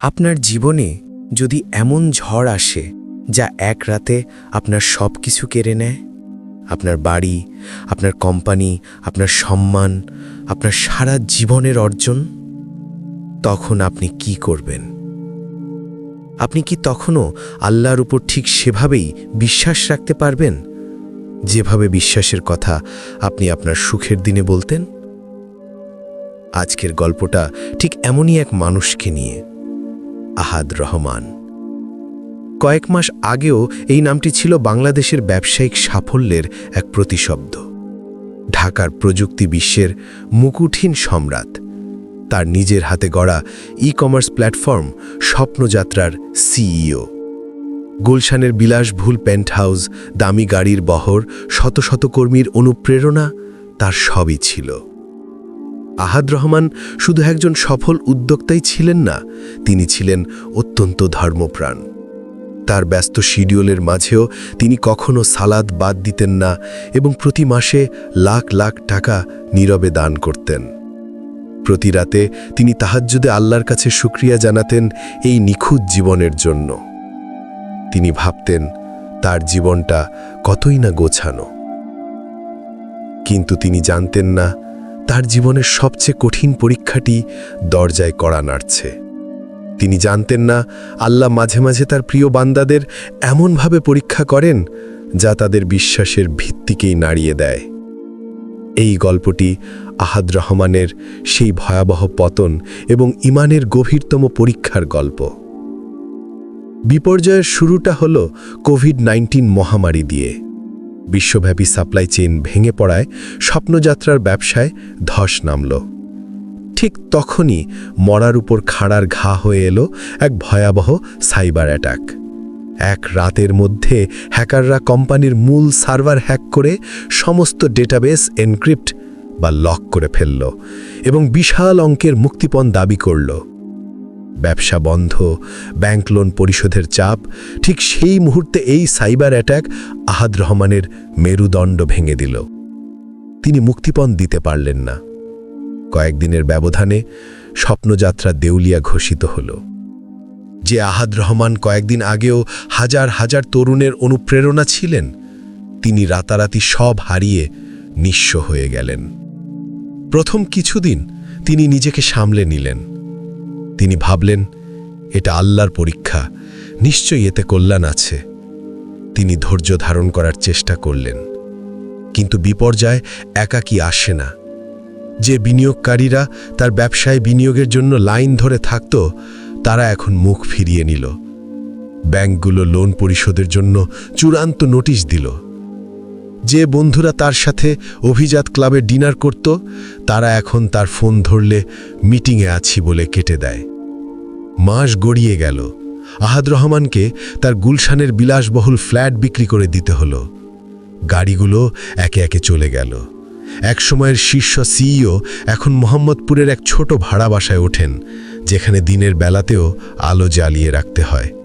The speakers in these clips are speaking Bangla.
আপনার জীবনে যদি এমন ঝড় আসে যা এক রাতে আপনার সব কিছু কেড়ে নেয়? আপনার বাড়ি, আপনার কোম্পানি, আপনার সম্মান, আপনার সারা জীবনের অর্জন? তখন আপনি কি করবেন? আপনি কি তখনও আল্লাহর উপর ঠিক সেভাবেই বিশ্বাস রাখতে পারবেন? যেভাবে বিশ্বাসের কথা আপনি আপনার সুখের দিনে বলতেন? আজকের গল্পটা ঠিক এমনই এক মানুষকে নিয়ে। আহাদ রহমান। কয়েক মাস আগেও এই নামটি ছিল বাংলাদেশের ব্যবসায়িক সাফল্যের এক প্রতিশব্দ। ঢাকার প্রযুক্তি বিশ্বের মুকুটহীন সম্রাট, তার নিজের হাতে গড়া ই কমার্স প্ল্যাটফর্ম স্বপ্নযাত্রার সিইও গুলশানের বিলাসভুল পেন্ট হাউস দামি গাড়ির বহর, শত শত কর্মীর অনুপ্রেরণা তার সবই ছিল। আহাদ রহমান শুধু একজন সফল উদ্যোক্তাই ছিলেন না, তিনি ছিলেন অত্যন্ত ধর্মপ্রাণ। তার ব্যস্ত শিডিউলের মাঝেও তিনি কখনো সালাদ বাদ দিতেন না এবং প্রতি মাসে লাখ লাখ টাকা নীরবে দান করতেন। প্রতি রাতে তিনি তাহাজ্জুদে আল্লাহর কাছে শুক্রিয়া জানাতেন এই নিখুঁত জীবনের জন্য। তিনি ভাবতেন, তার জীবনটা কতই না গোছানো। কিন্তু তিনি জানতেন না তার জীবনের সবচেয়ে কঠিন পরীক্ষাটি দরজায় কড়া নাড়ছে। তিনি জানতেন না, আল্লাহ মাঝে মাঝে তার প্রিয় বান্দাদের এমনভাবে পরীক্ষা করেন, যা তাদের বিশ্বাসের ভিত্তিকেই নাড়িয়ে দেয়। এই গল্পটি আহাদ রহমানের সেই ভয়াবহ পতন এবং ইমানের গভীরতম পরীক্ষার গল্প। বিপর্যয়ের শুরুটা হল কোভিড নাইন্টিন মহামারী দিয়ে। বিশ্বব্যাপী সাপ্লাই চেইন ভেঙে পড়ায় স্বপ্নযাত্রার ব্যবসায় ধস নামল। ঠিক তখনই মরার উপর খাড়ার ঘা হয়ে এলো এক ভয়াবহ সাইবার অ্যাটাক। এক রাতের মধ্যে হ্যাকাররা কোম্পানির মূল সার্ভার হ্যাক করে সমস্ত ডেটাবেস এনক্রিপ্ট বা লক করে ফেলল এবং বিশাল অঙ্কের মুক্তিপণ দাবি করল। ব্যবসা বন্ধ ব্যাংক লোন পরিশোধের চাপ, ঠিক সেই মুহূর্তে এই সাইবার অ্যাটাক আহাদ রহমানের মেরুদণ্ড ভেঙে দিল। তিনি মুক্তিপণ দিতে পারলেন না। কয়েকদিনের ব্যবধানে স্বপ্নযাত্রা দেউলিয়া ঘোষিত হল। যে আহাদ রহমান কয়েকদিন আগেও হাজার হাজার তরুণের অনুপ্রেরণা ছিলেন, তিনি রাতারাতি সব হারিয়ে নিঃস্ব হয়ে গেলেন। প্রথম কিছুদিন তিনি নিজেকে সামলে নিলেন। তিনি ভাবলেন, এটা আল্লাহর পরীক্ষা, নিশ্চয়ই এতে কল্যাণ আছে। তিনি ধৈর্য ধারণ করার চেষ্টা করলেন, কিন্তু বিপর্যয় একাকী আসে না। যে বিনিয়োগকারীরা তার ব্যবসায় বিনিয়োগের জন্য লাইন ধরে থাকত, তারা এখন মুখ ফিরিয়ে নিল। ব্যাংকগুলো লোন পরিশোধের জন্য চূড়ান্ত নোটিশ দিল। যে বন্ধুরা তার সাথে অভিজাত ক্লাবে ডিনার করত, তারা এখন তার ফোন ধরলে মিটিংয়ে আছি বলে কেটে দেয়। মাস গড়িয়ে গেল। আহাদ রহমানকে তার গুলশানের বিলাসবহুল ফ্ল্যাট বিক্রি করে দিতে হলো। গাড়িগুলো একে একে চলে গেল। এক সময়ের শীর্ষ সিইও এখন মোহাম্মদপুরের এক ছোট ভাড়া বাসায় ওঠেন, যেখানে দিনের বেলাতেও আলো জ্বালিয়ে রাখতে হয়।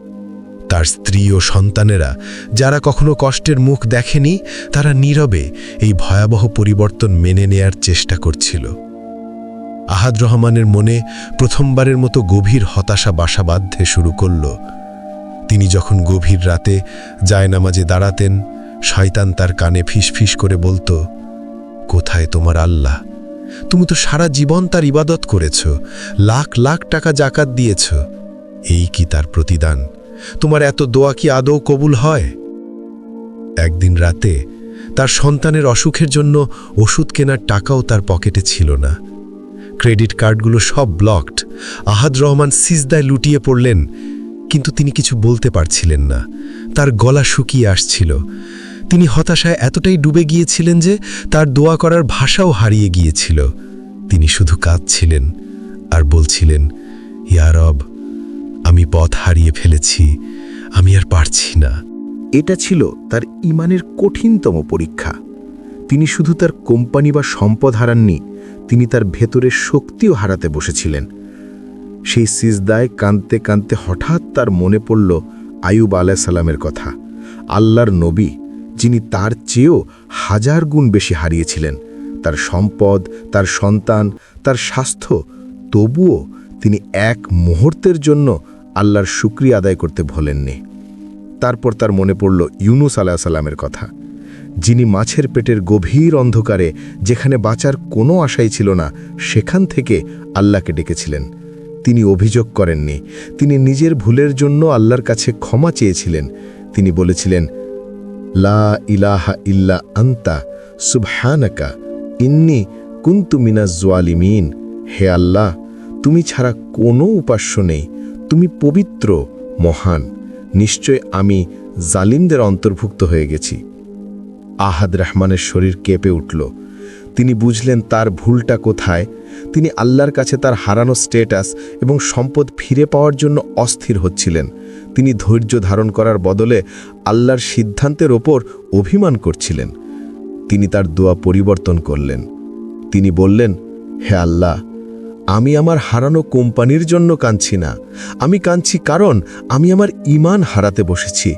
তার স্ত্রী ও সন্তানেরা, যারা কখনো কষ্টের মুখ দেখেনি, তারা নীরবে এই ভয়াবহ পরিবর্তন মেনে নেয়ার চেষ্টা করছিল। আহাদ রহমানের মনে প্রথমবারের মতো গভীর হতাশা বাসা বাঁধতে শুরু করল। তিনি যখন গভীর রাতে জায়নামাজে দাঁড়াতেন, শয়তান তার কানে ফিসফিস করে বলতো, কোথায় তোমার আল্লাহ? তুমি তো সারা জীবন তার ইবাদত করেছ, লাখ লাখ টাকা জাকাত দিয়েছ। এই কি তার প্রতিদান? তোমার এত দোয়া কি আদৌ কবুল হয়? একদিন রাতে তার সন্তানের অসুখের জন্য ওষুধ কেনার টাকাও তার পকেটে ছিল না। ক্রেডিট কার্ডগুলো সব ব্লকড আহাদ রহমান সিজদায় লুটিয়ে পড়লেন, কিন্তু তিনি কিছু বলতে পারছিলেন না। তার গলা শুকিয়ে আসছিল। তিনি হতাশায় এতটাই ডুবে গিয়েছিলেন যে তার দোয়া করার ভাষাও হারিয়ে গিয়েছিল। তিনি শুধু কাঁদছিলেন আর বলছিলেন ইয়ারব আমি পথ হারিয়ে ফেলেছি, আমি আর পারছি না। এটা ছিল তার ইমানের কঠিনতম পরীক্ষা। তিনি শুধু তার কোম্পানি বা সম্পদ হারাননি, তিনি তার ভেতরের শক্তিও হারাতে বসেছিলেন। সেই সিজদায় কাঁদতে কাঁদতে হঠাৎ তার মনে পড়ল আয়ুব আলাহ সালামের কথা। আল্লাহর নবী, যিনি তার চেয়েও হাজার গুণ বেশি হারিয়েছিলেন, তার সম্পদ, তার সন্তান, তার স্বাস্থ্য, তবুও তিনি এক মুহূর্তের জন্য আল্লাহর শুক্রিয়া আদায় করতে ভোলেননি। তারপর তার মনে পড়ল ইউনুস আলাহ সাল্লামের কথা। যিনি মাছের পেটের গভীর অন্ধকারে, যেখানে বাঁচার কোনো আশাই ছিল না, সেখান থেকে আল্লাহকে ডেকেছিলেন। তিনি অভিযোগ করেননি। তিনি নিজের ভুলের জন্য আল্লাহর কাছে ক্ষমা চেয়েছিলেন। তিনি বলেছিলেন, লা ইলাহা ইল্লা আন্তা, সুবহানাকা, ইন্নি কুন্তু মিনাজ জোয়ালিমিন হে আল্লাহ, তুমি ছাড়া কোনো উপাস্য নেই। তুমি পবিত্র, মহান, নিশ্চয় আমি জালিমদের অন্তর্ভুক্ত হয়ে গেছি। আহাদ রহমানের শরীর কেঁপে উঠল। তিনি বুঝলেন তার ভুলটা কোথায়। তিনি আল্লাহর কাছে তার হারানো স্টেটাস এবং সম্পদ ফিরে পাওয়ার জন্য অস্থির হচ্ছিলেন। তিনি ধৈর্য ধারণ করার বদলে আল্লাহর সিদ্ধান্তের ওপর অভিমান করছিলেন। তিনি তার দোয়া পরিবর্তন করলেন। তিনি বললেন, হে আল্লাহ আমি আমার হারানো কোম্পানির জন্য কাঁদছি না। আমি কাঁদছি কারণ আমি আমার ইমান হারাতে বসেছি।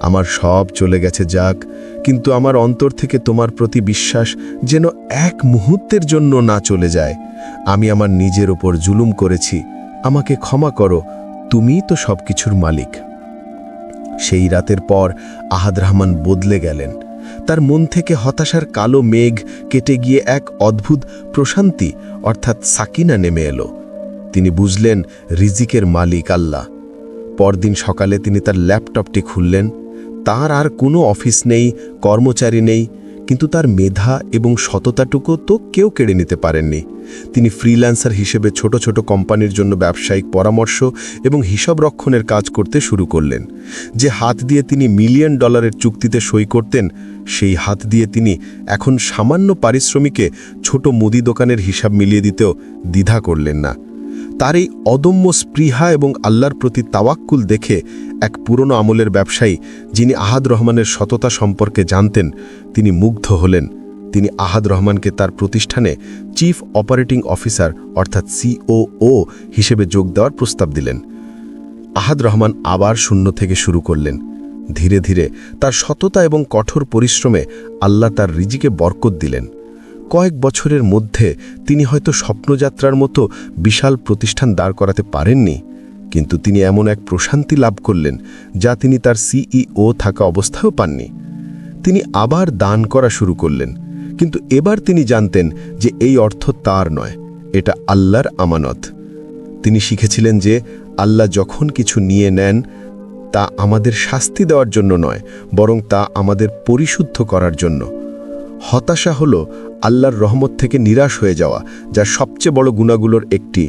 আমার সব চলে গেছে যাক, কিন্তু আমার অন্তর থেকে তোমার প্রতি বিশ্বাস যেন এক মুহূর্তের জন্য না চলে যায়। আমি আমার নিজের ওপর জুলুম করেছি। আমাকে ক্ষমা করো তুমিই তো সব কিছুর মালিক। সেই রাতের পর আহাদ রহমান বদলে গেলেন। তার মন থেকে হতাশার কালো মেঘ কেটে গিয়ে এক অদ্ভুত প্রশান্তি, অর্থাৎ সাকিনা নেমে এলো। তিনি বুঝলেন, রিজিকের মালিক আল্লাহ। পরদিন সকালে তিনি তার ল্যাপটপটি খুললেন। তার আর কোনো অফিস নেই, কর্মচারী নেই কিন্তু তার মেধা এবং সততাটুকু তো কেউ কেড়ে নিতে পারেননি। তিনি ফ্রিল্যান্সার হিসেবে ছোট ছোট কোম্পানির জন্য ব্যবসায়িক পরামর্শ এবং হিসাব রক্ষণের কাজ করতে শুরু করলেন। যে হাত দিয়ে তিনি মিলিয়ন ডলারের চুক্তিতে সই করতেন, সেই হাত দিয়ে তিনি এখন সামান্য পারিশ্রমিকে ছোট মুদি দোকানের হিসাব মিলিয়ে দিতেও দ্বিধা করলেন না। তার এই অদম্য স্পৃহা এবং আল্লাহর প্রতি তাওয়াক্কুল দেখে এক পুরনো আমলের ব্যবসায়ী যিনি আহাদ রহমানের সততা সম্পর্কে জানতেন, তিনি মুগ্ধ হলেন। তিনি আহাদ রহমানকে তার প্রতিষ্ঠানে চিফ অপারেটিং অফিসার অর্থাৎ সিওও হিসেবে যোগ দেওয়ার প্রস্তাব দিলেন। আহাদ রহমান আবার শূন্য থেকে শুরু করলেন। ধীরে ধীরে তার সততা এবং কঠোর পরিশ্রমে আল্লাহ তার রিজিকে বরকত দিলেন। কয়েক বছরের মধ্যে তিনি হয়তো স্বপ্নযাত্রার মতো বিশাল প্রতিষ্ঠান দাঁড় করাতে পারেননি। কিন্তু তিনি এমন এক প্রশান্তি লাভ করলেন যা তিনি তার সিইও থাকা অবস্থায়ও পাননি। তিনি আবার দান করা শুরু করলেন, কিন্তু এবার তিনি জানতেন যে এই অর্থ তার নয়, এটা আল্লাহর আমানত। তিনি শিখেছিলেন যে আল্লাহ যখন কিছু নিয়ে নেন, তা আমাদের শাস্তি দেওয়ার জন্য নয়, বরং তা আমাদের পরিশুদ্ধ করার জন্য। হতাশা হল আল্লাহর রহমত থেকে নিরাশ হয়ে যাওয়া যা সবচেয়ে বড় গুণাগুলোর একটি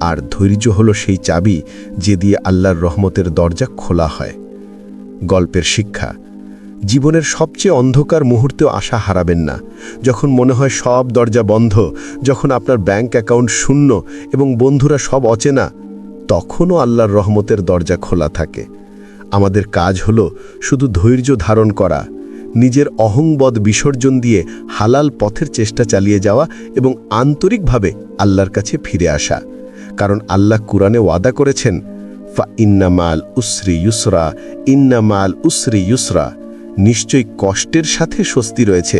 আর ধৈর্য হলো সেই চাবি যে দিয়ে আল্লাহর রহমতের দরজা খোলা হয়। গল্পের শিক্ষা, জীবনের সবচেয়ে অন্ধকার মুহূর্তেও আশা হারাবেন না। যখন মনে হয় সব দরজা বন্ধ, যখন আপনার ব্যাংক অ্যাকাউন্ট শূন্য এবং বন্ধুরা সব অচেনা, তখনও আল্লাহর রহমতের দরজা খোলা থাকে। আমাদের কাজ হলো শুধু ধৈর্য ধারণ করা, নিজের অহংবদ বিসর্জন দিয়ে হালাল পথের চেষ্টা চালিয়ে যাওয়া এবং আন্তরিকভাবে আল্লাহর কাছে ফিরে আসা। কারণ আল্লাহ কুরআনে ওয়াদা করেছেন, ফা ইন্নামাল উসরি ইউসরা, ইন্নামাল উসরি ইউসরা। নিশ্চয়ই কষ্টের সাথে স্বস্তি রয়েছে,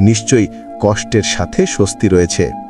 নিশ্চয়ই কষ্টের সাথে স্বস্তি রয়েছে।